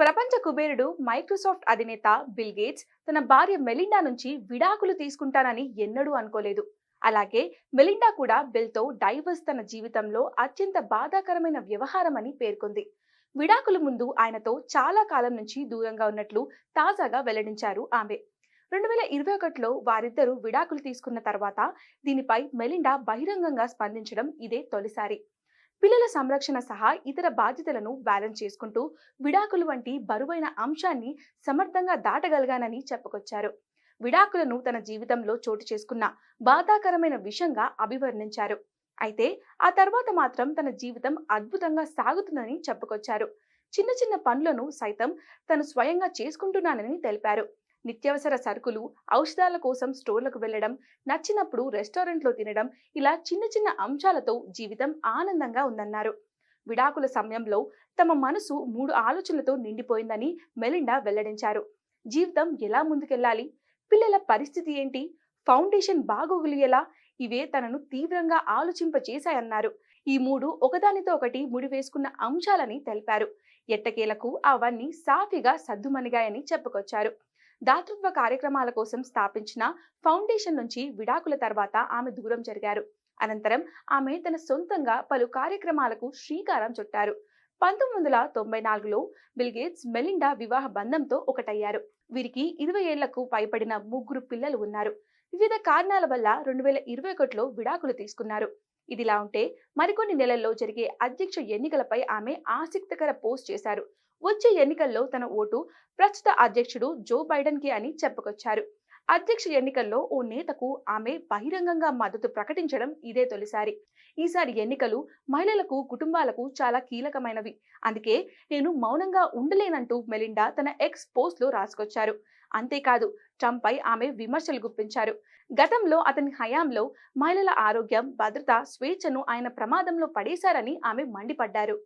ప్రపంచ కుబేరుడు మైక్రోసాఫ్ట్ అధినేత బిల్ గేట్స్ తన భార్య మెలిండా నుంచి విడాకులు తీసుకుంటానని ఎన్నడూ అనుకోలేదు. అలాగే మెలిండా కూడా బిల్తో డైవర్స్ తన జీవితంలో అత్యంత బాధాకరమైన వ్యవహారం అని పేర్కొంది. విడాకుల ముందు ఆయనతో చాలా కాలం నుంచి దూరంగా ఉన్నట్లు తాజాగా వెల్లడించారు ఆమె. రెండు వేల ఇరవై ఒకటిలో వారిద్దరూ విడాకులు తీసుకున్న తర్వాత దీనిపై మెలిండా బహిరంగంగా స్పందించడం ఇదే తొలిసారి. పిల్లల సంరక్షణ సహా ఇతర బాధ్యతలను బ్యాలెన్స్ చేసుకుంటూ విడాకులు వంటి బరువైన అంశాన్ని సమర్థంగా దాటగలిగానని చెప్పుకొచ్చారు. విడాకులను తన జీవితంలో చోటు చేసుకున్న బాధాకరమైన విషయంగా అభివర్ణించారు. అయితే ఆ తర్వాత మాత్రం తన జీవితం అద్భుతంగా సాగుతుందని చెప్పుకొచ్చారు. చిన్న చిన్న పనులను సైతం తను స్వయంగా చేసుకుంటున్నానని తెలిపారు. నిత్యావసర సరుకులు ఔషధాల కోసం స్టోర్లకు వెళ్ళడం నచ్చినప్పుడు రెస్టారెంట్లో తినడం ఇలా చిన్న చిన్న అంశాలతో జీవితం ఆనందంగా ఉందన్నారు. విడాకుల సమయంలో తమ మనసు మూడు ఆలోచనలతో నిండిపోయిందని మెలిండా వెల్లడించారు. జీవితం ఎలా ముందుకెళ్ళాలి పిల్లల పరిస్థితి ఏంటి? ఫౌండేషన్ బాగోగులు ఎలా ఇవే తనను తీవ్రంగా ఆలోచింపచేశాయన్నారు. ఈ మూడు ఒకదానితో ఒకటి ముడివేసుకున్న అంశాలని తెలిపారు. ఎట్టకేలకు అవన్నీ సాఫీగా సద్దుమణిగాయని చెప్పుకొచ్చారు. దాతృత్వ కార్యక్రమాల కోసం స్థాపించిన ఫౌండేషన్ నుంచి విడాకుల తర్వాత ఆమె దూరం జరిగారు. అనంతరం ఆమె తన సొంతంగా పలు కార్యక్రమాలకు శ్రీకారం చుట్టారు. పంతొమ్మిది వందల తొంభై నాలుగులో బిల్గేట్స్ మెలిండా వివాహ బంధంతో ఒకటయ్యారు. వీరికి ఇరవై ఏళ్ళకు పైబడిన ముగ్గురు పిల్లలు ఉన్నారు. వివిధ కారణాల వల్ల రెండు వేల ఇరవై ఒకటిలో విడాకులు తీసుకున్నారు. ఇదిలా ఉంటే మరికొన్ని నెలల్లో జరిగే అధ్యక్ష ఎన్నికలపై ఆమె ఆసక్తికర పోస్ట్ చేశారు. వచ్చే ఎన్నికల్లో తన ఓటు ప్రస్తుత అధ్యక్షుడు జో బైడెన్కి అని చెప్పుకొచ్చారు. అధ్యక్ష ఎన్నికల్లో ఓ నేతకు ఆమె బహిరంగంగా మద్దతు ప్రకటించడం ఇదే తొలిసారి. ఈసారి ఎన్నికలు మహిళలకు కుటుంబాలకు చాలా కీలకమైనవి. అందుకే నేను మౌనంగా ఉండలేనంటూ మెలిండా తన ఎక్స్ పోస్ట్లో రాసుకొచ్చారు. అంతేకాదు ట్రంప్ పై ఆమె విమర్శలు గుప్పించారు. గతంలో అతని హయాంలో మహిళల ఆరోగ్యం భద్రత స్వేచ్ఛను ఆయన ప్రమాదంలో పడేశారని ఆమె మండిపడ్డారు.